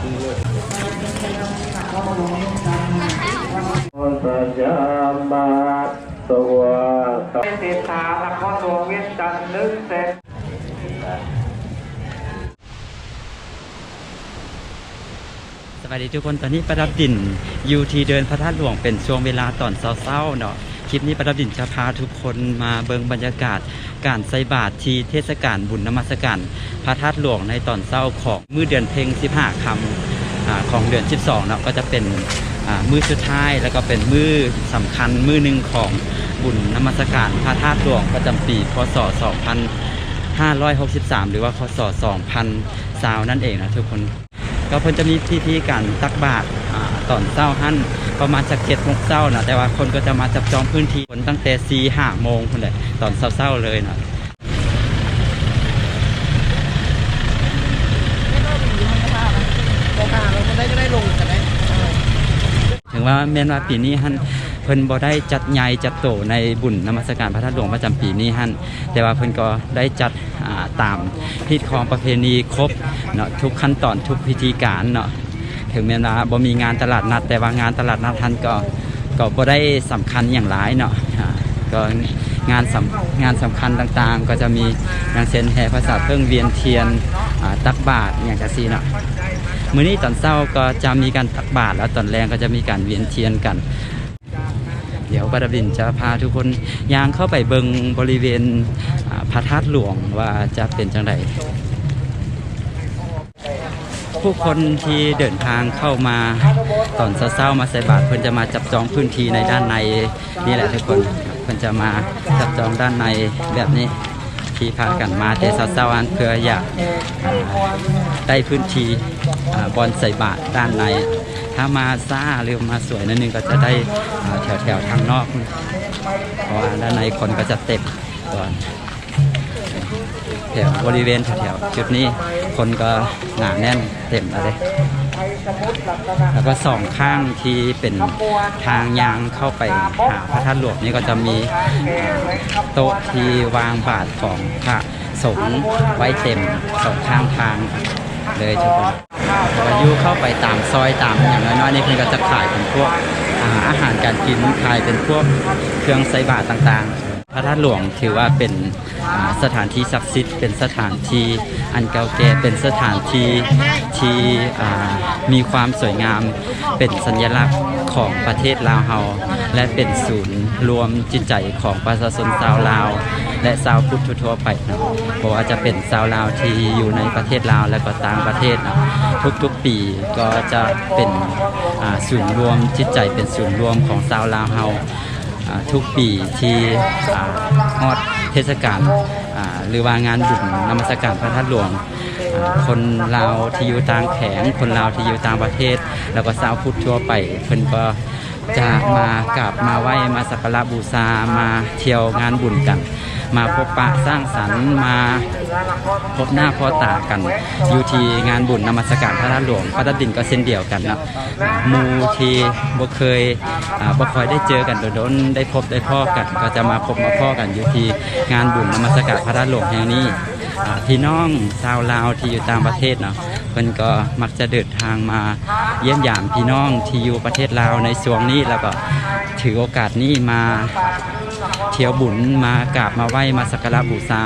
ปัญญามาสวเป็นเศรษฐานครหลวงเวียงจันทร์นึ่งเซนสวัสดีทุกคนตอนนี้ประดับดินอยู่ที่เดินพระธาตุหลวงเป็นช่วงเวลาตอนเช้าๆเนาะ คลิปนี้ประดับดินจะพาทุกคนมาเบิงบรรยากาศ การใส่บาตรที่เทศกาลบุญนมัสการพระธาตุหลวงในตอนเช้าของมือเดือนเพ็ง15คำอ่าของเดือน 12เนาะก็จะเป็นมือสุดท้ายแล้วก็เป็นมือสำคัญมือหนึ่งของบุญนมัสการพระธาตุหลวงประจำปีพศ 2563 หรือว่าพศ 2000สาวนั่นเองนะทุกคน ก็เพิ่นจะมีพิธีการตักบาตร ตอนเช้าหั่นประมาณจากเจ็ดโมงเช้านะแต่ว่าคนก็จะมาจับจองพื้นที่คนตั้งแต่สี่ห้าโมงคนเลยตอนเช้าๆเลยนะถึงว่าแม่นว่าปีนี้ฮั่นเพิ่นบ่ได้จัดใหญ่จัดโตในบุญนมัสการพระธาตุหลวงประจำปีนี้ฮั่นแต่ว่าเพิ่นก็ได้จัดอ่าตามพิธีของประเพณีครบเนาะทุกขั้นตอนทุกพิธีการเนาะ ถึงแม้ว่าบ่มีงานตลาดนัด แต่ว่างานตลาดนัดท่านก็ก็บ่ได้สำคัญอย่างหลายเนาะก็งานสำงานสำคัญต่างๆ ก็จะมีอย่างเช่นแห่ภาษาเครื่องเวียนเทียนตักบาตรอย่างจังซี่เนาะมื้อนี้ตอนเช้าก็จะมีการตักบาตรแล้วตอนแรงก็จะมีการเวียนเทียนกัน เดี๋ยวบดบินจะพาทุกคนย่างเข้าไปเบิงบริเวณพระธาตุหลวงว่าจะเป็นจังได ผู้คนที่เดินทางเข้ามาตอนเช้ามาใส่บาตรเพิ่นจะมาจับจองพื้นที่ในด้านในนี่แหละทุกคนเพิ่นจะมาจับจองด้านในแบบนี้ที่พากันมาแต่เช้าอันเพื่ออยากได้พื้นที่บอลใส่บาตรด้านใน ถ้ามาซ่าหรือมาสวยนิดนึงก็จะได้แถวๆทางนอกเพราะด้านในคนก็จะเต็มก่อน แถวบริเวณแถวๆจุดนี้คนก็หนาแน่นเต็มเลยแล้วก็สองข้างที่เป็นทางยางเข้าไปหาพระธาตุหลวงนี่ก็จะมีโต๊ะที่วางบาตรของพระสงฆ์ไว้เต็มสองข้างทางเลยทุกคนพอยุเข้าไปตามซอยตามอย่างน้อยๆนี่เพิ่นก็จะขายเป็นพวกอาหารอาหารการกินขายเป็นพวกเครื่องใส่บาตรต่างๆ พระธาตุหลวงถือว่าเป็นสถานที่ศักดิ์สิทธิ์ เป็นสถานที่อันเก่าแก่เป็นสถานที่ที่มีความสวยงาม เป็นสัญลักษณ์ของประเทศลาวเฮาและเป็นศูนย์รวมจิตใจของประชาชนชาวลาว และชาวพุทธทั่วไปเนาะเพราะว่าจะเป็นชาวลาวที่อยู่ในประเทศลาวและก็ต่างประเทศเนาะทุกๆปีก็จะเป็นศูนย์รวมจิตใจเป็นศูนย์รวมของชาวลาวเฮา ทุกปีที่ฮอดเทศกาลหรือว่างานบุญนมัสการพระธาตุหลวง คนลาวที่อยู่ต่างแขงคนลาวที่อยู่ต่างประเทศ แล้วก็ชาวพุทธทั่วไปเพิ่นก็จะมากราบมาไหว้มาสักการะบูชามาเที่ยวงานบุญกัน มาพบปะสร้างสรรค์มาพบหน้าพบตากันอยู่ที่งานบุญนมัสการพระธาตุหลวงพระธาตุดินก็เช่นเดียวกันนะมูทีบ่เคยอ่าบ่คอยได้เจอกันโดนได้พบได้พ่อกัน ก็จะมาพบมาพ่อกันอยู่ที่งานบุญนมัสการพระธาตุหลวงแห่งนี้พี่น้องชาวลาวที่อยู่ต่างประเทศเนาะเพิ่นก็มักจะเดินทางมาเยี่ยมยามพี่น้องที่อยู่ประเทศลาวในช่วงนี้แล้วก็ถือโอกาสนี้มา เที่ยวบุญมากราบมาไหว้มาสักการะบูชา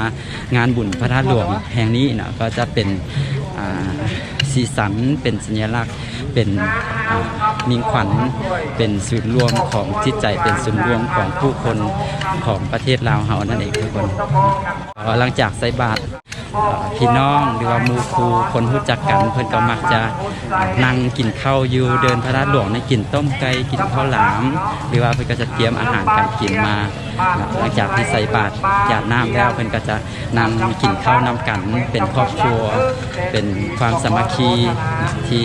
งานบุญพระธาตุหลวงแห่งนี้นะก็จะเป็นสีสันเป็นสัญลักษณ์เป็นมิ่งขวัญเป็นศูนย์รวมของจิตใจเป็นศูนย์รวมของผู้คนของประเทศลาวเฮานั่นเองทุกคนหลังจากใส่บาตร พี่น้องหรือว่ามูครูคนรู้จักกันเพิ่อนก็มักจะนั่งกินข้าวอยู่เดินพระธาตุหลวงในกินต้มไก่กินข้าวหลาม หรือว่าเพิ่อนก็จะเตรียมอาหารการกินมาหลังจากที่ใส่บาตรหยาดน้ำแล้วเพิ่อนก็จะนั่งกินข้าวนำกันเป็นครอบครัว เป็นความสามัคคีที่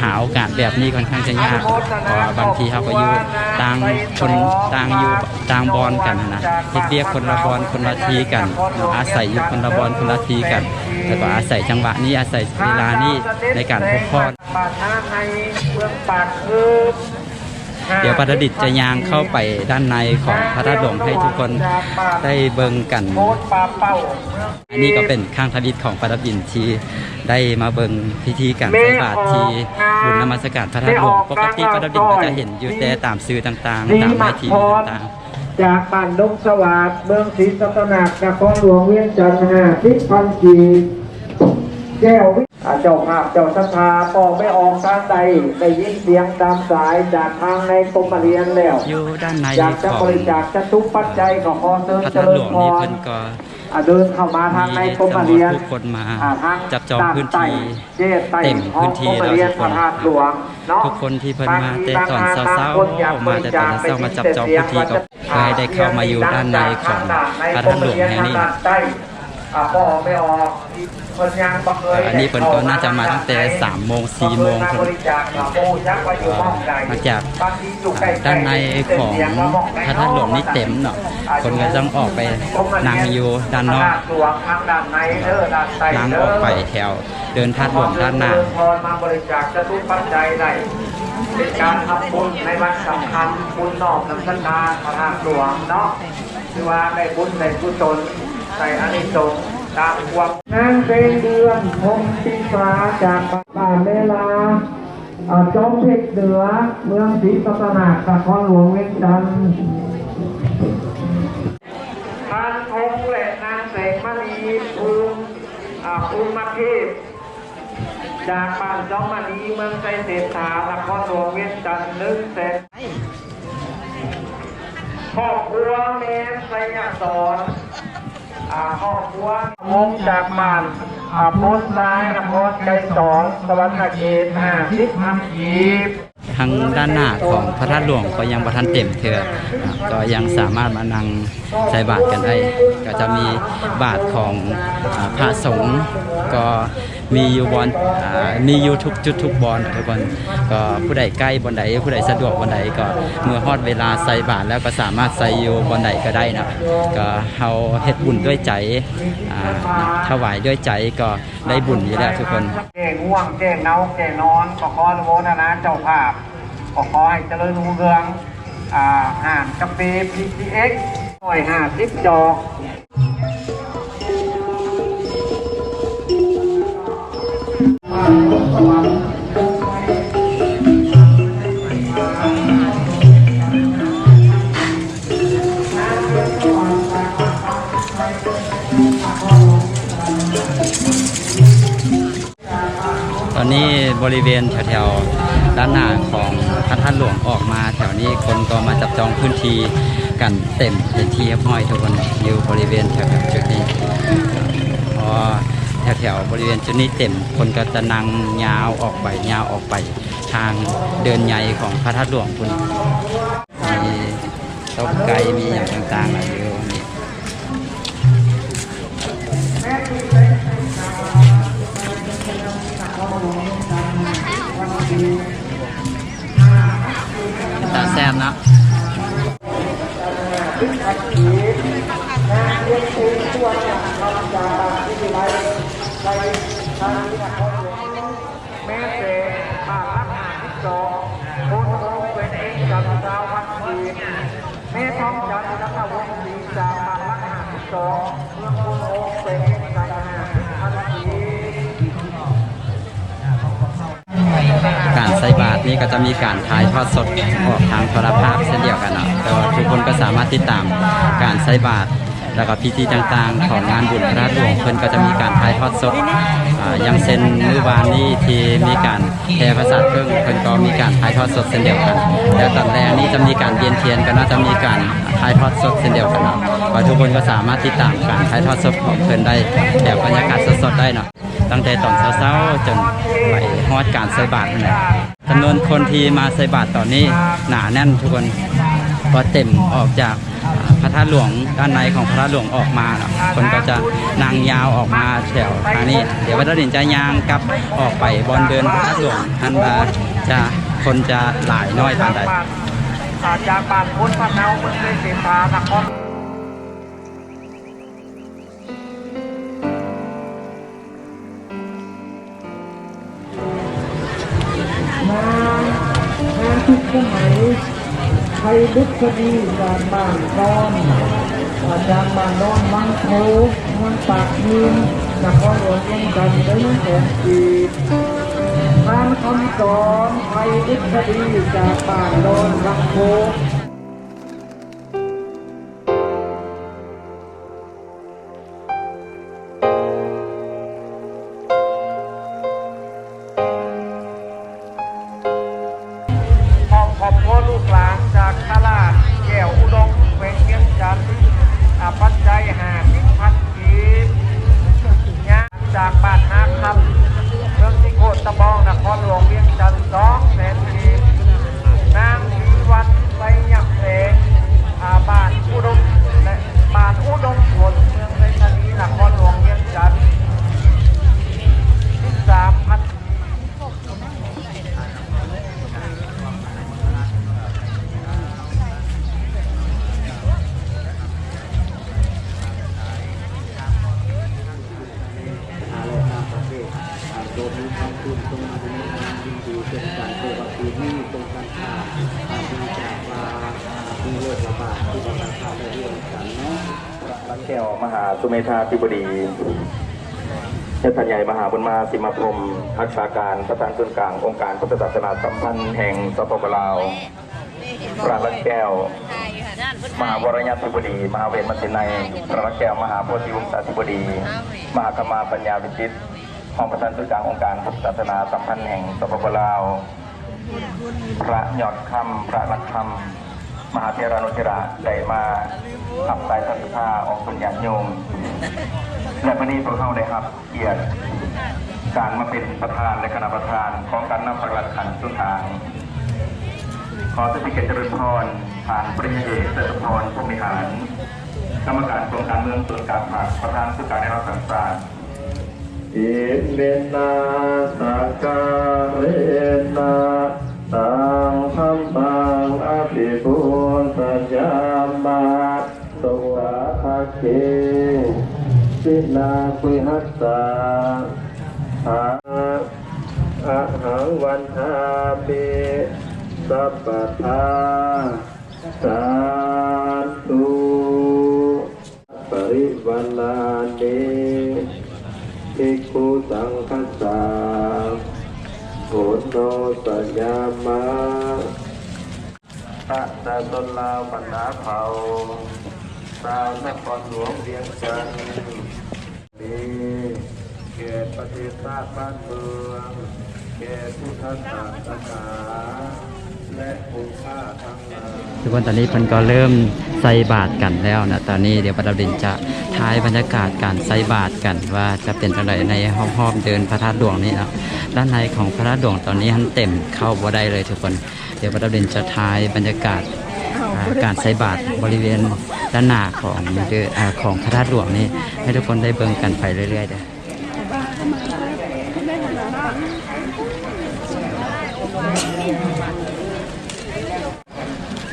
หาโอกาสแบบนี้ค่อนข้างจะยากเพราะบางทีเขาก็อยู่ต่างคนต่างอยู่ต่างบอนกันนะเฮ็ดเรียกคนละบอนคนละทีกัน อาศัยอยู่คนละบอนคนละทีกัน แล้วก็อาศัยจังหวะนี้อาศัยเวลานี้ในการพบพ่อบาทหน้าในเมืองปากคือเดี๋ยวปาราดิษฐ์จะยางเข้าไปด้านในของพระธาตุหลวงให้ทุกคนได้เบิ่งกันโคตรปลาเป้าอันนี้ก็เป็นข้างทวิตของปาราบินที่ได้มาเบิ่งพิธีการใส่บาตรที่บุญนมัสการพระธาตุหลวงปกติปาราบินก็จะเห็นอยู่แต่ตามสื่อต่างๆ ตามไอทีวีต่าง จากบ้านดงสวัสดิ์เมืองศรีสัตนานครหลวงเวียงจันทร์ห้าสิบพันกีแก้ววิอ่าเจ้าภาพเจ้าศรัทธาปอกไม่ออกทางใดได้ยินเสียงตามสายจากทางในกรมเรียนแล้วๆอยู่ด้านในอยากจะของบริจาคจะทุกปัจจัยก็ขอเชิญพระเจธาตุริหลญวงพนี่ร เพิ่นก็ อ่าเดินเข้ามาทางในมีกรมจำนวนเรียนผู้คนมาอ่าทางจับจองพื้นที่เจ๊ไต่เต็มของพื้นที่กรมแล้วเรียนทุกพคระนธาตุหลวงเนาะ ทุกคนที่เพิ่นมาแต่ตอนเช้าๆมาแต่ตอนเช้ามาจับจองพื้นที่ก็เพื่อให้ได้เข้ามาอยู่ด้านในของพระธาตุหลวงแห่งนี้ อ่าพอออกไม่ออกคนยังบังเอันนี้เพิ่นก็น่าจะมาตั้งแต่3โมง4โมงบเพิ่นริจาคโอ้ยักษ์ว่าอยู่ห้องใดมาจากด้านในของพระธาตุหลวงนี่เต็มเนาะคนก็ต้องออกไปนั่งอยู่ด้านนอกนั่งออกไปแถวเดินธาตุหลวงด้านหน้าเดิพรมาบริจาคจะทุกปัจจัยได้เป็นการทำบุญในวันสำคัญบุญนอกน้ำสันดาพระธาตุหลวงเนาะคือว่าได้บุญได้กุศลใส่อานิสงส์ ตามความนางเป็นเดือนพงปีฟ้าจากบ้านเวลาจอมเพชรเหนือเมืองศรีสัตนานครหลวงเวียงจันทร์ทานทงและนางแสงมณีภูมิอ่าภูมิมาเทพจากบ้านจอมมณีเมืองไซเศรษฐานครหลวงเวียงจันทร์หนึ่งแสนครอบครัวเมนไสยสอน อ่าครอบครัวมงจากบ้านโพสต์ซ้ายนครใจสองสวรรค์เขตห้าสิบห้าขีบทางด้านหน้าของพระธาตุหลวงก็ยังประทันเต็มเถื่อก็ยังสามารถมานั่งใส่บาตรกันได้ ก็จะมีบาตรของอพระสงฆ์ก็ มีอยู่บอนอ่ามีอยู่ทุกจุดทุกบอนทุกคนก็ผู้ใดใกล้บอนใดผู้ใดสะดวกบอนใดก็เมื่อฮอดเวลาใส่บาตรแล้วก็สามารถใส่อยู่บอนใดก็ได้นะก็เฮาเฮ็ดบุญด้วยใจอ่าถวายด้วยใจก็ได้บุญอยู่แล้วทุกคนแก่ง่วงแก่เนาแก่นอนก็ขออนุโมทนาเจ้าภาพก็ขอให้เจริญรุ่งเรืองอ่าห่านกาแฟ PCX หน่วยห้าสิบจอก ตอนนี้บริเวณแถวๆด้านหน้าของพระธาตุหลวงออกมา แถวนี้คนก็มาจับจองพื้นที่กันเต็มเป็นที่เรียบร้อยทุกคนอยู่บริเวณแถวๆจุดนี้พอ แถวๆบริเวณจุดนี้เต็มคนก็จะนั่งยาวออกไปยาวออกไป ทางเดินใหญ่ของพระธาตุหลวงคุณมีต้มไก่มีอย่างต่างๆอะไรอยู่นี่ตาแซม เนาะแม่เสปากรักหาที่สองคนโงเป็นเองกับชาววัดจีนแม่ท้องจันทร์นักวงศ์ศรีจากปากรักหาที่สองเมืองคนโงเป็นเองกับหาที่พันจีการใส่บาตรนี่ก็จะมีการถ่ายทอดสดออกทางโทรภาพเช่นเดียวกันเนาะแต่ว่าทุกคนก็สามารถติดตามการใส่บาตร แล้วก็พิธีต่างๆ ของงานบุญพระราชหลวงเพิ่นก็จะมีการถ่ายทอดสดย่างเช่นมือวานนี้ที่มีการแพร่ภาษาเครื่องเพิ่นก็มีการถ่ายทอดสดเช่นเดียวกันแล้วตอนแรกนี่จะมีการเวียนเทียนก็น่าจะมีการถ่ายทอดสดเช่นเดียวกันเนาะทุกคนก็สามารถติดตามการถ่ายทอดสดของเพิ่นได้แบบบรรยากาศสดๆได้เนาะตั้งแต่ตอนเช้าๆจนไปฮอดการใส่บาตรนั่นแหละจำนวนคนที่มาใส่บาตรตอนนี้หนาแน่นทุกคนก็เต็มออกจาก ระธาตุหลวงด้านในของพระธาตุหลวงออกมานะคนก็จะนางยาวออกมาแถวทางนี้ เดี๋ยวพระเจ้าดินจะยางกลับออกไปบอลเดินพระธาตุหลวงท่านว่าจะคนจะหลายน้อยทางใดจากบ้านพุทธพะเนาเมืองเลยเศรษฐานคอน ดุษฎีจากบ้านดอนอาจารย์บ้านดอนมังโคเมืองปากมืนนครหลวงเวียงกันทร์ได้แห่งจีบทานคำสอนไทยดุษฎีจากบ้านดอนมังโค มหาสุเมธาธิบดีเจ้าใหญ่มหาบุญมาสิมาพรมรักษาการประธานส่วนกลางองค์การพุทธศาสนาสัมพันธ์แห่งสปปลาวพระรักแก้ว มหาวรญาธิบดี มหาเวรมศินัยพระรักแก้ว มหาโพธิวงศาธิบดี มหากมาปัญญาวิจิตห้องประธานส่วนกลางองค์การพุทธศาสนาสัมพันธ์แห่งสปปลาว พระยอดคำพระนักคำ มหาเทรานุเทระได้มาขับสายสัทธาออกปัญญาโยม และวันนี้พวกเขาได้ครับ เกียรติการมาเป็นประธานและคณะประธานของการนำประหลัดขันสุนทาง ขอสถิเกตเจริญพรผ่านปริญญาเอกเศรษฐพรผู้บริหาร กรรมการกรมการเมืองส่วนกลางภาคประธานสุการในรัฐสังสารอิเมนาสักการเรนาตัง มาสวะคาเคสินาคุยหัสสะอาอะหังวันทาปิสัพพทาสาธุปริวันลาเนภิกขุสังฆสาโหนโนสัญญามา ตะตะตนลาวปัญหาเผาสาวนครหลวงเวียงจันทร์ดีเขตประเทาติบ้านเมืองเขตพุทธศาสนาและองค์ข้าทั้งหลายทุกคนตอนนี้เพิ่นก็เริ่มใส่บาตรกันแล้วนะตอนนี้เดี๋ยวประดินจะท้ายบรรยากาศการใส่บาตรกันว่าจะเป็นอะไรในห้อมๆเดินพระธาตุดวงนี้นะด้านในของพระธาตุดวงตอนนี้ทันเต็มเข้าบ่ได้เลยทุกคน ดี๋ยวประดินจะท้ายบรรยากาศอ่าการใส่บาตรบริเวณด้านหน้าของเดออ่าของพระธาตุดวงนี้ให้ทุกคนได้เบิ่งกันไปเรื่อยๆเด้อ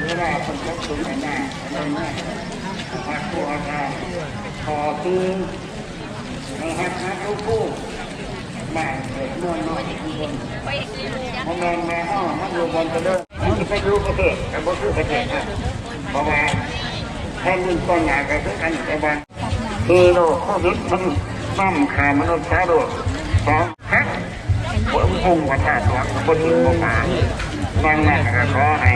นี่แหละคนก็สูงแน่แน่แน่ฮักผู้ฮักฮักขอคือในฮักฮักลูกผู้แม่เด็กน้อยน้อยข้างบนอแม่แม่อ้อมันอยู่บนกระเด้อมันไปดูประเทศแต่บ่คือประเทศนะเพราะว่าแค่ยืนก้อนหนาก็คือกันแต่ว่าคือโลกโควิดมันน้ำขามนุษย์ชาโลกสองฮะองค์พระธาตุหลวงบนหินบนผาดังนั้นก็ขอให้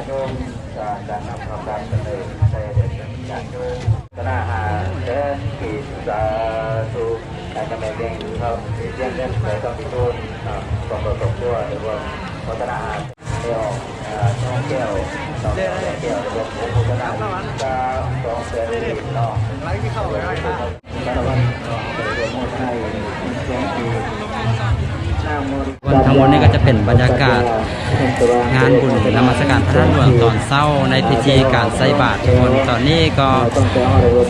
ทำการดำเนินในเดือนกันยายนคณะหาเดินกีสาธุการจำเป็นเองเขาเรียนเรื่องแต่ต้องพิจูนต้องประสบตัวหรือว่าพัฒนาเดี่ยวช่องแก้วสองแก้วแก้วรวมโฆษณาจะสองเสือดีเนาะไล่ที่เข้าไปได้ครับตะวันรวมโฆษณาช่องปีหน้ามู ลทั้งหมดนี่ก็จะเป็นบรรยากาศ งานบุญนมัสการพระธาตุหลวงตอนเศร้าในพิธีการใส่บาตรคนตอนนี้ก็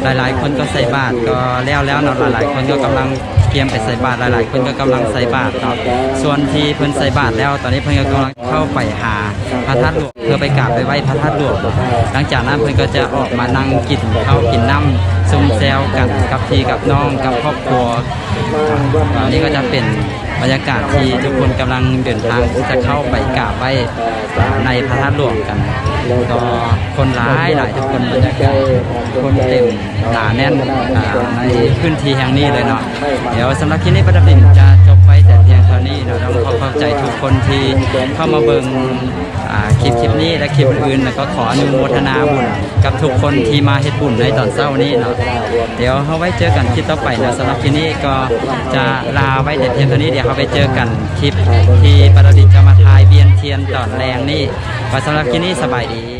หลายๆ คนก็ใส่บาตรก็แล้วแล้วเนาะหลายๆ คนก็กำลังเตรียมไปใส่บาตรหลาย ๆ คนก็กำลังใส่บาตรเนาะส่วนที่เพิ่นใส่บาตรแล้ว ตอนนี้เพิ่นก็กำลังเข้าไปหาพระธาตุหลวงเพื่อไปกราบไปไหว้พระธาตุหลวงหลังจากนั้นเพิ่นก็จะออกมานั่งกินข้าวกินน้ำ ซุ่มแซวกันกับพี่กับน้องกับครอบครัวตอนนี้ก็จะเป็นบรรยากาศที่ทุกคนกำลังเดินทางจะเข้าไปกราบไหว้ในพระธาตุหลวงกันก็คนร้ายหลายทุกคนบรรยากาศคนเต็มหนาแน่นในพื้นที่แห่งนี้เลยเนาะเดี๋ยวสำหรับคลิปนี้ประดับดินจะจบไปแต่ นี้เนาต้องขอเข้าใจทุกคนที่เข้ามาเบิ่งคลิปคลิปนี้และคลิปอื่นๆแล้วก็ขออนุโมทนาบุญกับทุกคนที่มาเฮ็ดบุญในตอนเช้านี้เนาะเดี๋ยวเขาไว้เจอกันคลิปต่อไปนะสำหรับคลิปนี้ก็จะลาไว้แต่เพียงเท่านี้เดี๋ยวเขาไปเจอกันคลิปที่ประดิษฐ์จะมาทายเบียนเทียนตอนแรงนี่ไว้สำหรับคลิปนี้สบายดี